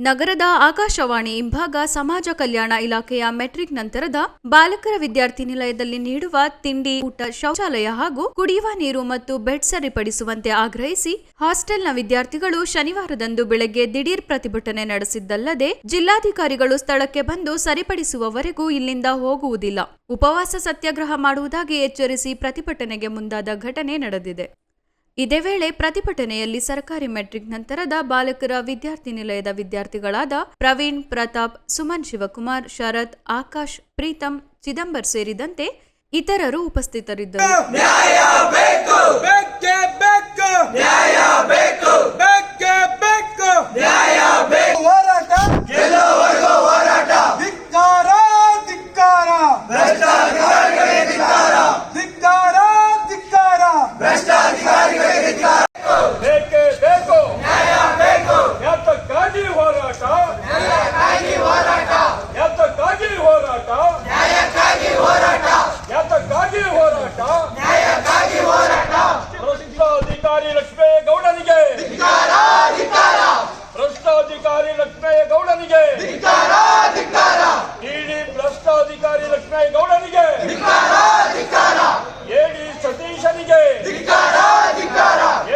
ನಗರದ ಆಕಾಶವಾಣಿ ಹಿಂಭಾಗ ಸಮಾಜ ಕಲ್ಯಾಣ ಇಲಾಖೆಯ ಮೆಟ್ರಿಕ್ ನಂತರದ ಬಾಲಕರ ವಿದ್ಯಾರ್ಥಿ ನಿಲಯದಲ್ಲಿ ನೀಡುವ ತಿಂಡಿ, ಊಟ, ಶೌಚಾಲಯ ಹಾಗೂ ಕುಡಿಯುವ ನೀರು ಮತ್ತು ಬೆಡ್ ಸರಿಪಡಿಸುವಂತೆ ಆಗ್ರಹಿಸಿ ಹಾಸ್ಟೆಲ್ನ ವಿದ್ಯಾರ್ಥಿಗಳು ಶನಿವಾರದಂದು ಬೆಳಗ್ಗೆ ದಿಢೀರ್ ಪ್ರತಿಭಟನೆ ನಡೆಸಿದ್ದಲ್ಲದೆ ಜಿಲ್ಲಾಧಿಕಾರಿಗಳು ಸ್ಥಳಕ್ಕೆ ಬಂದು ಸರಿಪಡಿಸುವವರೆಗೂ ಇಲ್ಲಿಂದ ಹೋಗುವುದಿಲ್ಲ. ಉಪವಾಸ ಸತ್ಯಾಗ್ರಹ ಮಾಡುವುದಾಗಿ ಎಚ್ಚರಿಸಿ ಪ್ರತಿಭಟನೆಗೆ ಮುಂದಾದ ಘಟನೆ ನಡೆದಿದೆ. ಇದೇ ವೇಳೆ ಪ್ರತಿಭಟನೆಯಲ್ಲಿ ಸರ್ಕಾರಿ ಮೆಟ್ರಿಕ್ ನಂತರದ ಬಾಲಕರ ವಿದ್ಯಾರ್ಥಿ ನಿಲಯದ ವಿದ್ಯಾರ್ಥಿಗಳಾದ ಪ್ರವೀಣ್ ಪ್ರತಾಪ್ ಸುಮನ್ ಶಿವಕುಮಾರ್ ಶರತ್ ಆಕಾಶ್ ಪ್ರೀತಂ ಚಿದಂಬರ್ ಸೇರಿದಂತೆ ಇತರರು ಉಪಸ್ಥಿತರಿದ್ದರು. ಬೇಕೇ ಬೇಕು! ನ್ಯಾಯ ಬೇಕು ಬೇಕೇ ಬೇಕು ನ್ಯಾಯ ಬೇಕು ಹೋರಾಟ ಗೆಲ್ಲುವವರೆಗೂ ಹೋರಾಟ ಧಿಕ್ಕಾರ ಧಿಕ್ಕಾರ ಭ್ರಷ್ಟಾಧಿಕಾರಿಗಳಿಗೆ ಧಿಕ್ಕಾರ ಧಿಕ್ಕಾರ ಧಿಕ್ಕಾರ ಭ್ರಷ್ಟಾಧಿಕಾರಿಗಳಿಗೆ ಧಿಕ್ಕಾರ ಬೇಕೇ ಬೇಕು ನ್ಯಾಯ ಬೇಕು ಯಾತಕ್ಕಾಗಿ ಹೋರಾಟ ನ್ಯಾಯಕ್ಕಾಗಿ ಹೋರಾಟ ಯಾತಕ್ಕಾಗಿ ಹೋರಾಟ ನ್ಯಾಯಕ್ಕಾಗಿ ಹೋರಾಟ ಯಾತಕ್ಕಾಗಿ ಹೋರಾಟ ಭ್ರಷ್ಟಾಧಿಕಾರಿ ಲಕ್ಷ್ಮೇಗೌಡನಿಗೆ ಭ್ರಷ್ಟಾಧಿಕಾರಿ ಲಕ್ಷ್ಮೇಗೌಡನಿಗೆ ಇಡಿ ಭ್ರಷ್ಟಾಧಿಕಾರಿ ಲಕ್ಷ್ಮೇಗೌಡನಿಗೆ ಎಡಿ ಸತೀಶನಿಗೆ.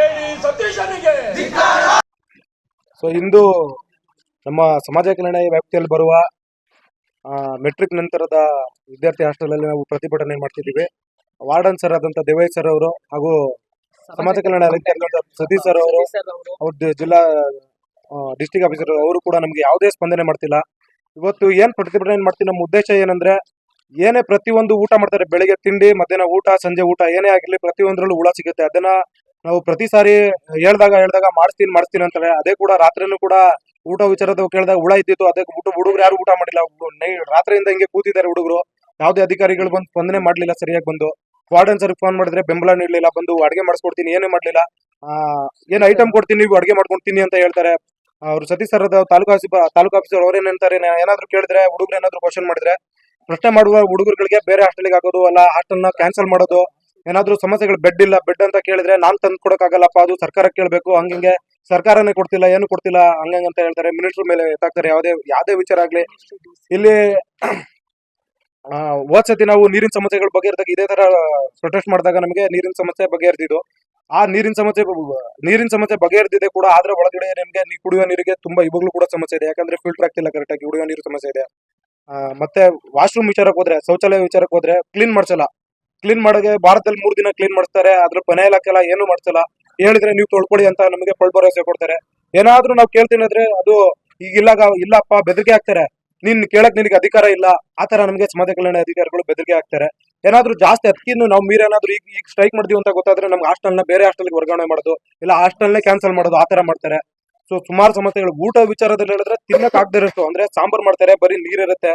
ಎಡಿ ಸತೀಶನಿಗೆ. ಸೊ ಇಂದು ನಮ್ಮ ಸಮಾಜ ಕಲ್ಯಾಣ ವ್ಯಾಪ್ತಿಯಲ್ಲಿ ಬರುವ ಆ, ಮೆಟ್ರಿಕ್ ನಂತರದ ವಿದ್ಯಾರ್ಥಿ ಹಾಸ್ಟೆಲಲ್ಲಿ ನಾವು ಪ್ರತಿಭಟನೆ ಮಾಡ್ತಿದ್ದೀವಿ. ವಾರ್ಡನ್ ಸರ್ ಆದಂತ ದೇವೈ ಸರ್ ಅವರು ಹಾಗೂ ಸಮಾಜ ಕಲ್ಯಾಣ ಸತೀಶ್ ಸರ್ ಅವರು ಅವ್ರದ್ದು ಜಿಲ್ಲಾ ಡಿಸ್ಟಿಕ್ ಆಫೀಸರ್ ಅವರು ಕೂಡ ನಮಗೆ ಯಾವುದೇ ಸ್ಪಂದನೆ ಮಾಡ್ತಿಲ್ಲ. ಇವತ್ತು ಏನು ಪ್ರತಿಭಟನೆ ಮಾಡ್ತೀನಿ ನಮ್ಮ ಉದ್ದೇಶ ಏನಂದ್ರೆ ಏನೇ ಪ್ರತಿಯೊಂದು ಊಟ ಮಾಡ್ತಾರೆ, ಬೆಳಿಗ್ಗೆ ತಿಂಡಿ, ಮಧ್ಯಾಹ್ನ ಊಟ, ಸಂಜೆ ಊಟ, ಏನೇ ಆಗಿರಲಿ ಪ್ರತಿಯೊಂದರಲ್ಲೂ ಹುಳ ಸಿಗುತ್ತೆ. ಅದನ್ನ ನಾವು ಪ್ರತಿ ಸಾರಿ ಹೇಳ್ದಾಗ ಹೇಳ್ದಾಗ ಮಾಡಿಸ್ತೀನಿ ಮಾಡಿಸ್ತೀನಿ ಅಂತಾರೆ ಅದೇ ಕೂಡ ರಾತ್ರಿನೂ ಕೂಡ ಊಟ ವಿಚಾರದ ಕೇಳಿದಾಗ ಹುಳ ಇದ್ದಿತ್ತು. ಅದಕ್ಕೆ ಊಟ ಹುಡುಗರು ಯಾರು ಊಟ ಮಾಡಿಲ್ಲ. ರಾತ್ರಿಯಿಂದ ಹಿಂಗೆ ಕೂತಿದ್ದಾರೆ ಹುಡುಗರು. ಯಾವುದೇ ಅಧಿಕಾರಿಗಳು ಬಂದು ಸ್ಪಂದನೆ ಮಾಡ್ಲಿಲ್ಲ ಸರಿಯಾಗಿ ಬಂದು. ವಾರ್ಡನ್ ಸರ್ ಫೋನ್ ಮಾಡಿದ್ರೆ ಬೆಂಬಲ ನೀಡಲಿಲ್ಲ, ಬಂದು ಅಡುಗೆ ಮಾಡಿಸ್ಕೊಡ್ತೀನಿ, ಏನೇ ಮಾಡ್ಲಿಲ್ಲ. ಏನ್ ಐಟಮ್ ಕೊಡ್ತೀನಿ, ನೀವು ಅಡುಗೆ ಮಾಡ್ಕೊಡ್ತೀನಿ ಅಂತ ಹೇಳ್ತಾರೆ. ಅವ್ರು Satish sir taluk office taluk officer ಅವ್ರೇನ್ ಅಂತಾರೆ ಏನಾದ್ರು ಕೇಳಿದ್ರೆ, ಹುಡುಗರು ಏನಾದ್ರು ಕ್ವಶನ್ ಮಾಡಿದ್ರೆ, ಪ್ರಶ್ನೆ ಮಾಡುವ ಹುಡುಗರುಗಳಿಗೆ ಬೇರೆ ಹಾಸ್ಟೆಲ್ಗೆ ಹಾಕೋದು ಅಲ್ಲ ಹಾಸ್ಟೆಲ್ನ ಕ್ಯಾನ್ಸಲ್ ಮಾಡೋದು, ಏನಾದ್ರು ಸಮಸ್ಯೆಗಳು ಬೆಡ್ ಇಲ್ಲ ಬೆಡ್ ಅಂತ ಕೇಳಿದ್ರೆ ನಾನ್ ತಂದು ಕೊಡಕ್ಕಾಗಲ್ಲಪ್ಪ, ಅದು ಸರ್ಕಾರ ಕೇಳಬೇಕು ಹಂಗಿಂಗೆ ಸರ್ಕಾರನೇ ಕೊಡ್ತಿಲ್ಲ, ಏನು ಕೊಡ್ತಿಲ್ಲ ಹಂಗಂಗೆ ಅಂತ ಹೇಳ್ತಾರೆ, ಮಿನಿಸ್ಟರ್ ಮೇಲೆ ಎತ್ತಾಕ್ತಾರೆ, ಯಾವುದೇ ಯಾವುದೇ ವಿಚಾರ ಆಗ್ಲಿ. ಇಲ್ಲಿ ಹೋದ್ ಸತಿ ನಾವು ನೀರಿನ ಸಮಸ್ಯೆಗಳ ಬಗೆಹರಿದಾಗ ಇದೇ ತರ ಪ್ರೊಟೆಸ್ಟ್ ಮಾಡಿದಾಗ ನಮಗೆ ನೀರಿನ ಸಮಸ್ಯೆ ಬಗೆಹರಿದಿದ್ದು. ಆ ನೀರಿನ ಸಮಸ್ಯೆ ನೀರಿನ ಸಮಸ್ಯೆ ಬಗೆಹರಿದಿದೆ ಕೂಡ, ಆದ್ರೆ ಒಳಗಡೆ ನಿಮ್ಗೆ ಕುಡಿಯುವ ನೀರಿಗೆ ತುಂಬಾ ಇವಾಗಲೂ ಕೂಡ ಸಮಸ್ಯೆ ಇದೆ. ಯಾಕಂದ್ರೆ ಫಿಲ್ಟರ್ ಆಗ್ತಿಲ್ಲ ಕರೆಕ್ಟ್ ಆಗಿ ಕುಡಿಯುವ ನೀರು ಸಮಸ್ಯೆ ಇದೆ. ಮತ್ತೆ ವಾಶ್ರೂಮ್ ವಿಚಾರಕ್ಕೆ ಹೋದ್ರೆ, ಶೌಚಾಲಯ ವಿಚಾರಕ್ಕೆ ಹೋದ್ರೆ ಕ್ಲೀನ್ ಮಾಡ್ಸಲ್ಲ. ಕ್ಲೀನ್ ಮಾಡೋಕೆ ಭಾರತದಲ್ಲಿ ಮೂರ್ ದಿನ ಕ್ಲೀನ್ ಮಾಡಿಸ್ತಾರೆ ಅದ್ರ ಮನೆ ಇಲಾಖೆಲ್ಲ ಏನು ಮಾಡ್ಸಲ್ಲ. ಹೇಳಿದ್ರೆ ನೀವು ತೊಳ್ಕೊಳ್ಳಿ ಅಂತ ನಮಗೆ ಪಳ್ ಭರವಸೆ ಕೊಡ್ತಾರೆ. ಏನಾದ್ರೂ ನಾವು ಕೇಳ್ತೀನಿ ಅಂದ್ರೆ ಅದು ಈಗ ಇಲ್ಲ ಇಲ್ಲಪ್ಪ, ಬೆದರಿಕೆ ಹಾಕ್ತಾರೆ. ನಿನ್ ಕೇಳಕ್ ನಿನಗೆ ಅಧಿಕಾರ ಇಲ್ಲ. ಆತರ ನಮಗೆ ಸಮಾಜ ಕಲ್ಯಾಣ ಅಧಿಕಾರಿಗಳು ಬೆದರಿಕೆ ಹಾಕ್ತಾರೆ. ಏನಾದ್ರೂ ಜಾಸ್ತಿ ಅದಕ್ಕಿನ್ನು ನಾವು ಮೀರೇನಾದ್ರೂ ಈಗ ಈಗ ಸ್ಟ್ರೈಕ್ ಮಾಡ್ತೀವಿ ಅಂತ ಗೊತ್ತಾದ್ರೆ ನಮ್ಗೆ ಹಾಸ್ಟೆಲ್ನ ಬೇರೆ ಹಾಸ್ಟೆಲ್ಗೆ ವರ್ಗಾವಣೆ ಮಾಡೋದು, ಇಲ್ಲ ಹಾಸ್ಟೆಲ್ನೇ ಕ್ಯಾನ್ಸಲ್ ಮಾಡೋದು ಆತರ ಮಾಡ್ತಾರೆ. ಸೊ ಸುಮಾರು ಸಮಸ್ಯೆಗಳು. ಊಟ ವಿಚಾರದಲ್ಲಿ ಹೇಳಿದ್ರೆ ತಿನ್ನಕ್ ಆಗದೆ ಇರೋಷ್ಟು. ಅಂದ್ರೆ ಸಾಂಬಾರ್ ಮಾಡ್ತಾರೆ, ಬರೀ ನೀರಿರುತ್ತೆ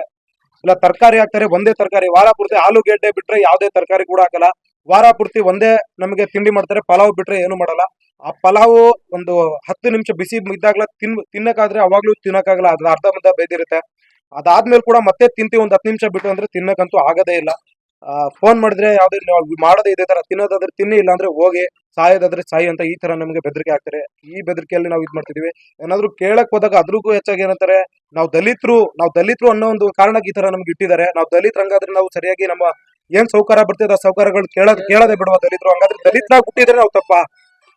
ಇಲ್ಲ ತರಕಾರಿ ಹಾಕ್ತಾರೆ, ಒಂದೇ ತರಕಾರಿ. ವಾರ ಪೂರ್ತಿ ಆಲೂಗೆಡ್ಡೆ ಬಿಟ್ರೆ ಯಾವುದೇ ತರಕಾರಿ ಕೂಡ ಹಾಕಲ್ಲ. ವಾರ ಪೂರ್ತಿ ಒಂದೇ ನಮಗೆ ತಿಂಡಿ ಮಾಡ್ತಾರೆ, ಪಲಾವ್ ಬಿಟ್ರೆ ಏನು ಮಾಡಲ್ಲ. ಆ ಪಲಾವು ಒಂದು ಹತ್ತು ನಿಮಿಷ ಬಿಸಿ ಇದ್ದಾಗ್ಲ ತಿನ್ ತಿನ್ನಕ್ಕಾದ್ರೆ ಅವಾಗ್ಲೂ ತಿನ್ನಕ್ಕಾಗಲ್ಲ. ಅದ್ರ ಅರ್ಧ ಬೇದಿರುತ್ತೆ. ಅದಾದ್ಮೇಲೆ ಕೂಡ ಮತ್ತೆ ತಿಂತೀವಿ ಒಂದ್ ಹತ್ತು ನಿಮಿಷ ಬಿಟ್ಟು ಅಂದ್ರೆ ತಿನ್ನಕ್ಕಂತೂ ಆಗದೇ ಇಲ್ಲ. ಫೋನ್ ಮಾಡಿದ್ರೆ ಯಾವ್ದೇ ಮಾಡೋದೇ ಇದೇ ತರ. ತಿನ್ನೋದಾದ್ರೆ ತಿನ್ನಿ ಇಲ್ಲ ಅಂದ್ರೆ ಹೋಗಿ, ಸಾಯೋದಾದ್ರೆ ಸಾಯಿ ಅಂತ ಈ ತರ ನಮಗೆ ಬೆದರಿಕೆ ಹಾಕ್ತಾರೆ. ಈ ಬೆದರಿಕೆಯಲ್ಲಿ ನಾವು ಇದ್ ಮಾಡ್ತಿದೀವಿ. ಏನಾದ್ರು ಕೇಳಕ್ ಹೋದಾಗ ಅದ್ರಿಗೂ ಹೆಚ್ಚಾಗಿ ಏನಂತಾರೆ, ನಾವು ದಲಿತರು ನಾವು ದಲಿತರು ಅನ್ನೋ ಒಂದು ಕಾರಣಕ್ಕೆ ಈ ತರ ನಮ್ಗೆ ಇಟ್ಟಿದ್ದಾರೆ. ನಾವು ದಲಿತರು ಹಂಗಾದ್ರೆ ನಾವು ಸರಿಯಾಗಿ ನಮ್ಮ ಏನ್ ಸೌಕಾರ ಬರ್ತಿದೆ ಆ ಸೌಕರ್ಯಗಳು ಕೇಳೋದ್, ಕೇಳದೆ ಬಿಡುವ ದಲಿತರು. ಹಂಗಾದ್ರೆ ದಲಿತರಾಗಿ ಹುಟ್ಟಿದ್ರೆ ನಾವು ತಪ್ಪ.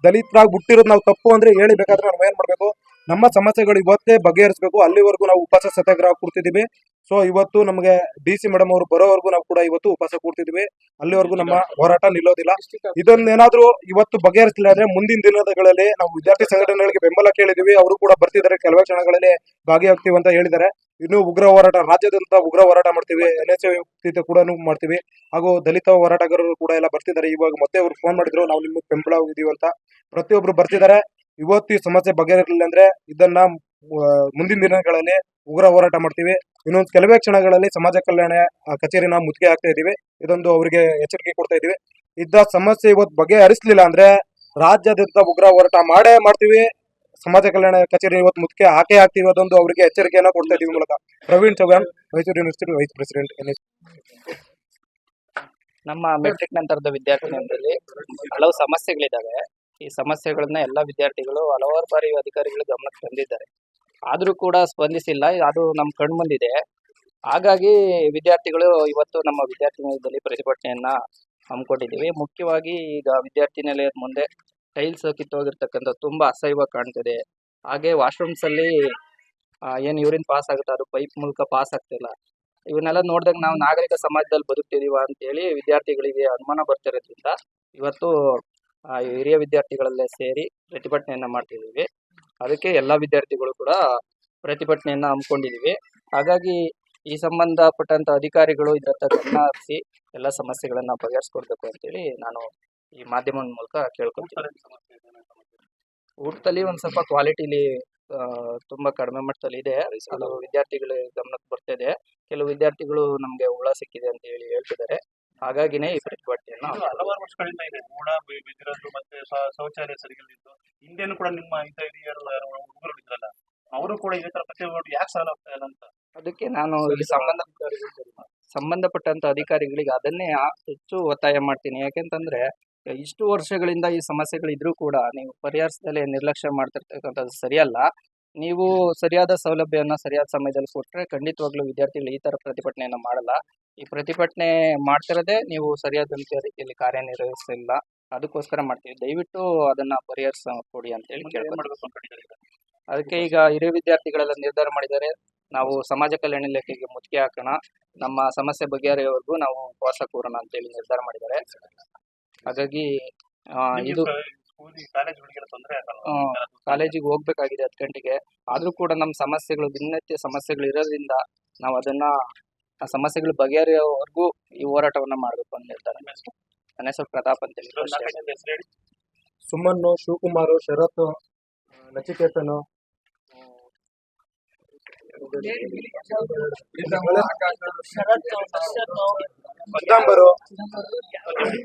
ದಲಿತರಾಗಿ ಹುಟ್ಟಿರೋದು ನಾವು ತಪ್ಪು ಅಂದ್ರೆ ಹೇಳಿ ಬೇಕಾದ್ರೆ ನಾವು ಏನ್ ಮಾಡ್ಬೇಕು? ನಮ್ಮ ಸಮಸ್ಯೆಗಳು ಇವತ್ತೇ ಬಗೆಹರಿಸಬೇಕು. ಅಲ್ಲಿವರೆಗೂ ನಾವು ಉಪವಾಸ ಸತ್ಯಾಗ್ರಹ ಕೂರ್ತಿದೀವಿ ಸೊ ಇವತ್ತು ನಮಗೆ ಡಿ ಸಿ ಮೇಡಮ್ ಅವರು ಬರೋವರೆಗೂ ನಾವು ಕೂಡ ಇವತ್ತು ಉಪವಾಸ ಕೂರ್ತಿದ್ವಿ ಅಲ್ಲಿವರೆಗೂ ನಮ್ಮ ಹೋರಾಟ ನಿಲ್ಲೋದಿಲ್ಲ. ಇದನ್ನ ಏನಾದ್ರೂ ಇವತ್ತು ಬಗೆಹರಿಸಲಿಲ್ಲ ಅಂದ್ರೆ ಮುಂದಿನ ದಿನಗಳಲ್ಲಿ ನಾವು ವಿದ್ಯಾರ್ಥಿ ಸಂಘಟನೆಗಳಿಗೆ ಬೆಂಬಲ ಕೇಳಿದೀವಿ. ಅವರು ಕೂಡ ಬರ್ತಿದ್ದಾರೆ. ಕೆಲವೇ ಕ್ಷಣಗಳಲ್ಲಿ ಭಾಗಿಯಾಗ್ತೀವಿ ಅಂತ ಹೇಳಿದ್ದಾರೆ. ಇನ್ನು ಉಗ್ರ ಹೋರಾಟ ರಾಜ್ಯಾದ್ಯಂತ ಉಗ್ರ ಹೋರಾಟ ಮಾಡ್ತೀವಿ. ಎನ್ ಎಸ್ ಕೂಡ ಮಾಡ್ತೀವಿ. ಹಾಗೂ ದಲಿತ ಹೋರಾಟಗಾರರು ಕೂಡ ಎಲ್ಲ ಬರ್ತಿದ್ದಾರೆ. ಇವಾಗ ಮತ್ತೆ ಅವ್ರು ಫೋನ್ ಮಾಡಿದ್ರು ನಾವು ನಿಮ್ಗೆ ಬೆಂಬಲ ಇದೀವಿ ಅಂತ. ಪ್ರತಿಯೊಬ್ರು ಬರ್ತಿದ್ದಾರೆ. ಇವತ್ತು ಈ ಸಮಸ್ಯೆ ಬಗೆಹರಿಲಿಲ್ಲ ಅಂದ್ರೆ ಇದನ್ನ ಮುಂದಿನ ದಿನಗಳಲ್ಲಿ ಉಗ್ರ ಹೋರಾಟ ಮಾಡ್ತೀವಿ. ಇನ್ನೊಂದು ಕೆಲವೇ ಕ್ಷಣಗಳಲ್ಲಿ ಸಮಾಜ ಕಲ್ಯಾಣ ಕಚೇರಿನ ಮುತ್ತಿಗೆ ಹಾಕ್ತಾ ಇದೀವಿ ಇದೊಂದು ಅವರಿಗೆ ಎಚ್ಚರಿಕೆ ಕೊಡ್ತಾ ಇದೀವಿ ಇದ್ದ ಸಮಸ್ಯೆ ಇವತ್ತು ಬಗೆಹರಿಸಲಿಲ್ಲ ಅಂದ್ರೆ ರಾಜ್ಯಾದ್ಯಂತ ಉಗ್ರ ಹೋರಾಟ ಮಾಡೇ ಮಾಡ್ತೀವಿ. ಸಮಾಜ ಕಲ್ಯಾಣ ಕಚೇರಿ ಇವತ್ತು ಮುತ್ತಿಗೆ ಹಾಕೇ ಹಾಕ್ತೀವಿ ಅದೊಂದು ಅವರಿಗೆ ಎಚ್ಚರಿಕೆಯನ್ನ ಕೊಡ್ತಾ ಇದೀವಿ ಮೂಲಕ. Praveen Chauhan Mysuru university vice president ನಮ್ಮ ಮೆಟ್ರಿಕ್ ನಂತರದ ವಿದ್ಯಾರ್ಥಿಗಳಲ್ಲಿ ಹಲವು ಸಮಸ್ಯೆಗಳಿದ್ದಾವೆ. ಈ ಸಮಸ್ಯೆಗಳನ್ನ ಎಲ್ಲ ವಿದ್ಯಾರ್ಥಿಗಳು ಹಲವಾರು ಬಾರಿ ಅಧಿಕಾರಿಗಳು ಗಮನಕ್ಕೆ ತಂದಿದ್ದಾರೆ. ಆದರೂ ಕೂಡ ಸ್ಪಂದಿಸಿಲ್ಲ. ಅದು ನಮ್ಮ ಕಣ್ಮುಂದಿದೆ ಹಾಗಾಗಿ ವಿದ್ಯಾರ್ಥಿಗಳು ಇವತ್ತು ನಮ್ಮ ವಿದ್ಯಾರ್ಥಿ ನಿಲಯದಲ್ಲಿ ಪ್ರತಿಭಟನೆಯನ್ನ ಹಮ್ಮಿಕೊಂಡಿದ್ದೀವಿ. ಮುಖ್ಯವಾಗಿ ಈಗ ವಿದ್ಯಾರ್ಥಿ ನಿಲಯದ ಮುಂದೆ ಟೈಲ್ಸ್ ಕಿತ್ತೋಗಿರ್ತಕ್ಕಂಥ ತುಂಬಾ ಅಸಹ್ಯವಾಗಿ ಕಾಣ್ತಿದೆ. ಹಾಗೆ ವಾಶ್ರೂಮ್ಸ್ ಅಲ್ಲಿ ಏನು ಯೂರಿನ್ ಪಾಸ್ ಆಗುತ್ತೆ? ಅದು ಪೈಪ್ ಮೂಲಕ ಪಾಸ್ ಆಗ್ತಿಲ್ಲ ಇವನ್ನೆಲ್ಲ ನೋಡಿದಾಗ ನಾವು ನಾಗರಿಕ ಸಮಾಜದಲ್ಲಿ ಬದುಕ್ತಿದೀವ ಅಂತೇಳಿ ವಿದ್ಯಾರ್ಥಿಗಳಿಗೆ ಅನುಮಾನ ಬರ್ತಿರೋದ್ರಿಂದ ಇವತ್ತು ಹಿರಿಯ ವಿದ್ಯಾರ್ಥಿಗಳಲ್ಲೇ ಸೇರಿ ಪ್ರತಿಭಟನೆಯನ್ನ ಮಾಡ್ತಿದ್ದೀವಿ ಅದಕ್ಕೆ ಎಲ್ಲ ವಿದ್ಯಾರ್ಥಿಗಳು ಕೂಡ ಪ್ರತಿಭಟನೆಯನ್ನ ಹಮ್ಮಿಕೊಂಡಿದ್ದೀವಿ ಹಾಗಾಗಿ ಈ ಸಂಬಂಧಪಟ್ಟಂತ ಅಧಿಕಾರಿಗಳು ಇದರತ್ತ ಗಮನ ಹರಿಸಿ ಎಲ್ಲ ಸಮಸ್ಯೆಗಳನ್ನ ಬಗೆಹರಿಸ್ಕೊಡ್ಬೇಕು ಅಂತೇಳಿ ನಾನು ಈ ಮಾಧ್ಯಮದ ಮೂಲಕ ಕೇಳ್ಕೊತೀನಿ ಊಟದಲ್ಲಿ ಒಂದ್ ಸ್ವಲ್ಪ ಕ್ವಾಲಿಟಿಲಿ ತುಂಬಾ ಕಡಿಮೆ ಮಟ್ಟದಲ್ಲಿ ಇದೆ. ಕೆಲವು ವಿದ್ಯಾರ್ಥಿಗಳ ಗಮನಕ್ಕೆ ಬರ್ತಿದೆ. ಕೆಲವು ವಿದ್ಯಾರ್ಥಿಗಳು ನಮ್ಗೆ ಹುಳ ಸಿಕ್ಕಿದೆ ಅಂತ ಹೇಳಿ ಹೇಳ್ತಿದ್ದಾರೆ. ಹಾಗಾಗಿನೇ ಈ ಪ್ರತಿಭಟನೆಯನ್ನ ಹಲವಾರು ವರ್ಷಗಳಿಂದ ಇದೆ. ಮೂಡ ಬಿದ್ದಿರೋದು ಮತ್ತೆ ಶೌಚಾಲಯ ಸರಿಗಿಲ್ದಿದ್ದು ಹಿಂದೆನೂ ಕೂಡ ನಿಮ್ಮ ಇಂಥ ಹಿರಿಯರು ಯಾರು ಹುಡುಗರು ಇದ್ರಲ್ಲ ಅವರು ಕೂಡ ಇದೇ ತರ ಪ್ರತಿಭಟನೆ ಯಾಕೆ ಸಾಲ ಆಗ್ತಾ ಇಲ್ಲ ಅಂತ? ಅದಕ್ಕೆ ನಾನು ಇಲ್ಲಿ ಸಂಬಂಧ ಸಂಬಂಧಪಟ್ಟಂತ ಅಧಿಕಾರಿಗಳಿಗೆ ಅದನ್ನೇ ಹೆಚ್ಚು ಒತ್ತಾಯ ಮಾಡ್ತೀನಿ. ಯಾಕೆಂತಂದ್ರೆ ಇಷ್ಟು ವರ್ಷಗಳಿಂದ ಈ ಸಮಸ್ಯೆಗಳಿದ್ರೂ ಕೂಡ ನೀವು ಪರಿಹರಿಸದಲ್ಲೇ ನಿರ್ಲಕ್ಷ್ಯ ಮಾಡ್ತಿರ್ತಕ್ಕಂಥದ್ದು ಸರಿಯಲ್ಲ. ನೀವು ಸರಿಯಾದ ಸೌಲಭ್ಯವನ್ನ ಸರಿಯಾದ ಸಮಯದಲ್ಲಿ ಕೊಟ್ರೆ ಖಂಡಿತವಾಗ್ಲೂ ವಿದ್ಯಾರ್ಥಿಗಳು ಈ ತರ ಪ್ರತಿಭಟನೆಯನ್ನ ಮಾಡಲ್ಲ. ಈ ಪ್ರತಿಭಟನೆ ಮಾಡ್ತಿರೋದೇ ನೀವು ಸರಿಯಾದಂತ ರೀತಿಯಲ್ಲಿ ಕಾರ್ಯನಿರ್ವಹಿಸಿಲ್ಲ. ಅದಕ್ಕೋಸ್ಕರ ಮಾಡ್ತೀವಿ. ದಯವಿಟ್ಟು ಅದನ್ನ ಪರಿಹರಿಸ ಕೊಡಿ ಅಂತ ಹೇಳಿ? ಅದಕ್ಕೆ ಈಗ ಹಿರಿಯ ವಿದ್ಯಾರ್ಥಿಗಳೆಲ್ಲ ನಿರ್ಧಾರ ಮಾಡಿದ್ದಾರೆ. ನಾವು ಸಮಾಜ ಕಲ್ಯಾಣ ಇಲಾಖೆಗೆ ಮುತ್ತಿಗೆ ಹಾಕೋಣ. ನಮ್ಮ ಸಮಸ್ಯೆ ಬಗೆಹರಿಯವರೆಗೂ ನಾವು ಉಪವಾಸ ಕೂರೋಣ ಅಂತೇಳಿ ನಿರ್ಧಾರ ಮಾಡಿದ್ದಾರೆ. ಹಾಗಾಗಿ ಆ, ಇದು ಕಾಲೇಜಿಗೆ ಹೋಗ್ಬೇಕಾಗಿದೆ ಹತ್ತು ಗಂಟೆಗೆ. ಆದ್ರೂ ಕೂಡ ನಮ್ಮ ಸಮಸ್ಯೆಗಳು ದಿನನಿತ್ಯ ಸಮಸ್ಯೆಗಳು ಇರೋದ್ರಿಂದ ನಾವು ಅದನ್ನ ಆ ಸಮಸ್ಯೆಗಳು ಬಗೆಹರಿಯೋವರೆಗೂ ಈ ಹೋರಾಟವನ್ನ ಮಾಡಬೇಕು ಅಂತ ನಿರ್ಧಾರ ನನ್ನ ಹೆಸರು ಪ್ರತಾಪ್ ಹೆಸರು ಹೇಳಿ. ಸುಮನ್ನು ಶಿವಕುಮಾರ್ ಶರತ್ ನಚಿಕೇತನು ಪೀತಾಂಬರು